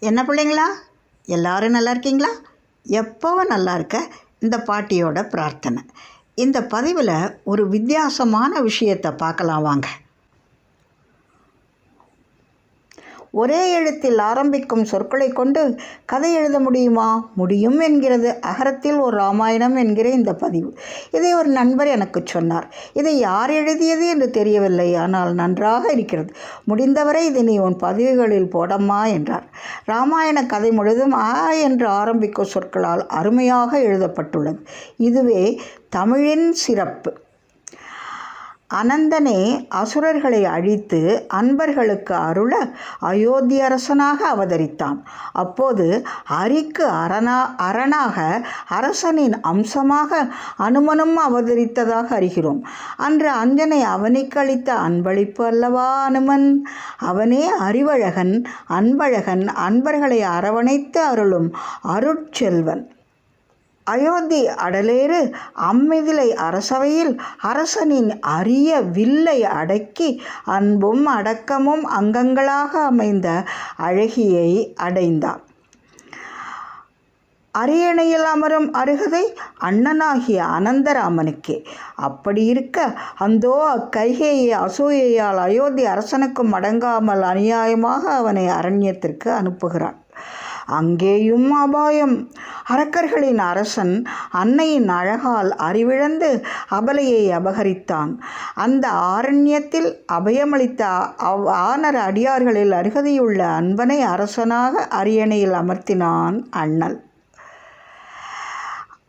என்ன பிள்ளைங்களா? எல்லாரும் நல்லா இருக்கீங்களா? எப்போவும் நல்லா இருக்க. இந்த பாட்டியோட பிரார்த்தனை. இந்த பதிவில் ஒரு வித்தியாசமான விஷயத்தை பார்க்கலாம் வாங்க. ஒரே எழுத்தில் ஆரம்பிக்கும் சொற்களை கொண்டு கதை எழுத முடியுமா? முடியும் என்கிறது. அகரத்தில் ஒரு ராமாயணம் என்கிற இந்த பதிவு. இதை ஒரு நண்பர் எனக்கு சொன்னார். இதை யார் எழுதியது என்று தெரியவில்லை. ஆனால் நன்றாக இருக்கிறது. முடிந்தவரை இதை நீ உன் பதிவுகளில் போடம்மா என்றார். ராமாயண கதை முழுதும் ஆ என்று ஆரம்பிக்கும் சொற்களால் அருமையாக எழுதப்பட்டுள்ளது. இதுவே தமிழின் சிறப்பு. அனந்தனே அசுரர்களை அழித்து அன்பர்களுக்கு அருள அயோத்தி அரசனாக அவதரித்தான். அப்போது அரிக்கு அரணா அரணாக அரசனின் அம்சமாக அனுமனும் அவதரித்ததாக அறிகிறோம். அன்று அஞ்சனை அவனுக்கு அளித்த அன்பளிப்பு அல்லவா அனுமன்? அவனே அறிவழகன் அன்பழகன் அன்பர்களை அரவணைத்து அருளும் அருட்செல்வன். அயோத்தி அடலேறு அம்மிதிலை அரசவையில் அரசனின் அரிய வில்லை அடக்கி அன்பும் அடக்கமும் அங்கங்களாக அமைந்த அழகியை அடைந்தான் அரியணையில் அமரும் அருகதை அண்ணனாகிய அனந்தராமனுக்கே. அப்படி இருக்க அந்தோ அக்கைகையை அசூயையால் அயோத்தி அரசனுக்கும் அடங்காமல் அநியாயமாக அவனை அரண்யத்திற்கு அனுப்புகிறான். அங்கேயும் அபாயம். அரக்கர்களின் அரசன் அன்னையின் அழகால் அறிவிழந்து அபலையை அபகரித்தான். அந்த ஆரண்யத்தில் அபயமளித்த அவ் ஆனர அடியார்களில் அருகதையுள்ள அன்பனை அரசனாக அரியணையில் அமர்த்தினான் அண்ணல்.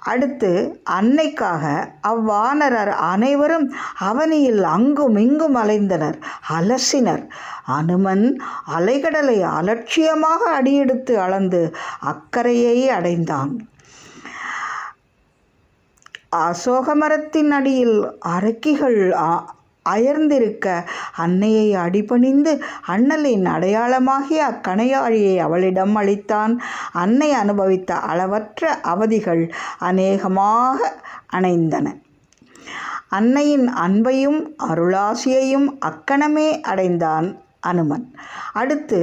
அடுத்து அன்னைக்காக அவ்வானரர் அனைவரும் அவனியில் அங்கும் இங்கும் அலைந்தனர் அலசினர். அனுமன் அலைகடலை அலட்சியமாக அடியெடுத்து அளந்து அக்கறையை அடைந்தான். அசோக மரத்தின் அடியில் அரக்கிகள் அயர்ந்திருக்க. அன்னையை அடிபணிந்து அண்ணலின் அடையாளமாகிய அக்கணையாழியை அவளிடம் அளித்தான். அன்னை அனுபவித்த அளவற்ற அவதிகள் அநேகமாக அணைந்தன. அன்னையின் அன்பையும் அருளாசியையும் அக்கணமே அடைந்தான். அனுமன். அடுத்து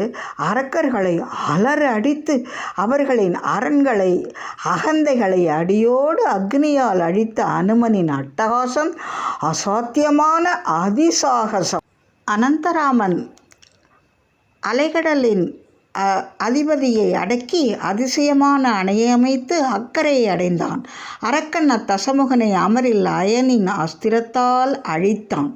அரக்கர்களை அலற அடித்து அவர்களின் அரண்களை அகந்தைகளை அடியோடு அக்னியால் அழித்த அனுமனின் அட்டகாசம் அசாத்தியமான அதிசாகசம். அனந்தராமன் அலைகடலின் அதிபதியை அடக்கி அதிசயமான அணையை அமைத்து அக்கறையை அடைந்தான். அரக்கன் அத்தசமுகனை அமரில் அயனின் அஸ்திரத்தால் அழித்தான்.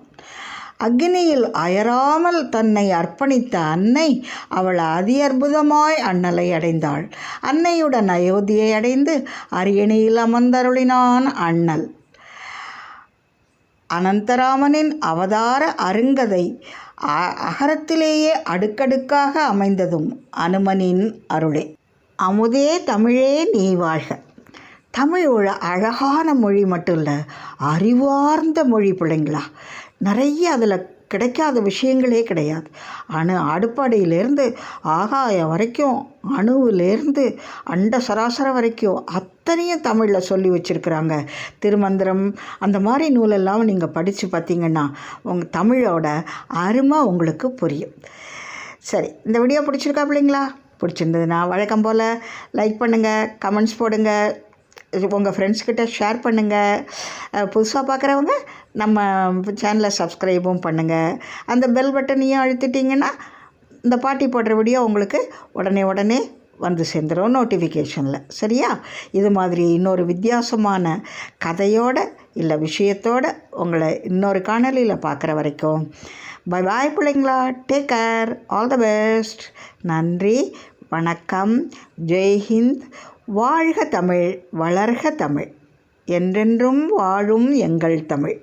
அக்னியில் அயராமல் தன்னை அர்ப்பணித்த அன்னை அவள் அதி அற்புதமாய் அண்ணலை அடைந்தாள். அன்னையுடன் அயோத்தியை அடைந்து அரியணையில் அமர்ந்தருளினான் அண்ணல். அனந்தராமனின் அவதார அருங்கதை அகரத்திலேயே அடுக்கடுக்காக அமைந்ததும் அனுமனின் அருளே. அமுதே தமிழே நீ வாழ்க. தமிழ் ஒரு அழகான மொழி மட்டும் இல்லை அறிவார்ந்த மொழி பிள்ளைங்களா. நிறைய அதில் கிடைக்காத விஷயங்களே கிடையாது. அணு அடுப்படையிலேருந்து ஆகாயம் வரைக்கும் அணுவிலேருந்து அண்ட சராசரம் வரைக்கும் அத்தனையும் தமிழில் சொல்லி வச்சுருக்குறாங்க. திருமந்திரம் அந்த மாதிரி நூலெல்லாம் நீங்கள் படித்து பார்த்தீங்கன்னா உங்கள் தமிழோட அருமை உங்களுக்கு புரியும். சரி இந்த வீடியோ பிடிச்சிருக்கா பிள்ளைங்களா? பிடிச்சிருந்ததுன்னா வழக்கம் போல் லைக் பண்ணுங்கள் கமெண்ட்ஸ் போடுங்கள் உங்கள் ஃப்ரெண்ட்ஸ்கிட்ட ஷேர் பண்ணுங்கள் புதுசாக பார்க்குறவங்க நம்ம சேனலை சப்ஸ்கிரைபும் பண்ணுங்கள் அந்த பெல் பட்டனையும் அழுத்திட்டிங்கன்னா இந்த பாட்டி போடுற வீடியோ உங்களுக்கு உடனே உடனே வந்து சேர்ந்துடும் நோட்டிஃபிகேஷனில் சரியா? இது மாதிரி இன்னொரு வித்தியாசமான கதையோடு இல்லை விஷயத்தோடு உங்களை இன்னொரு காணொலியில் பார்க்குற வரைக்கும். பை பாய் பிள்ளைங்களா. Take care all the best நன்றி. வணக்கம். ஜெய்ஹிந்த் வாழ்க தமிழ் வளர்க தமிழ். என்றென்றும் வாழும் எங்கள் தமிழ்.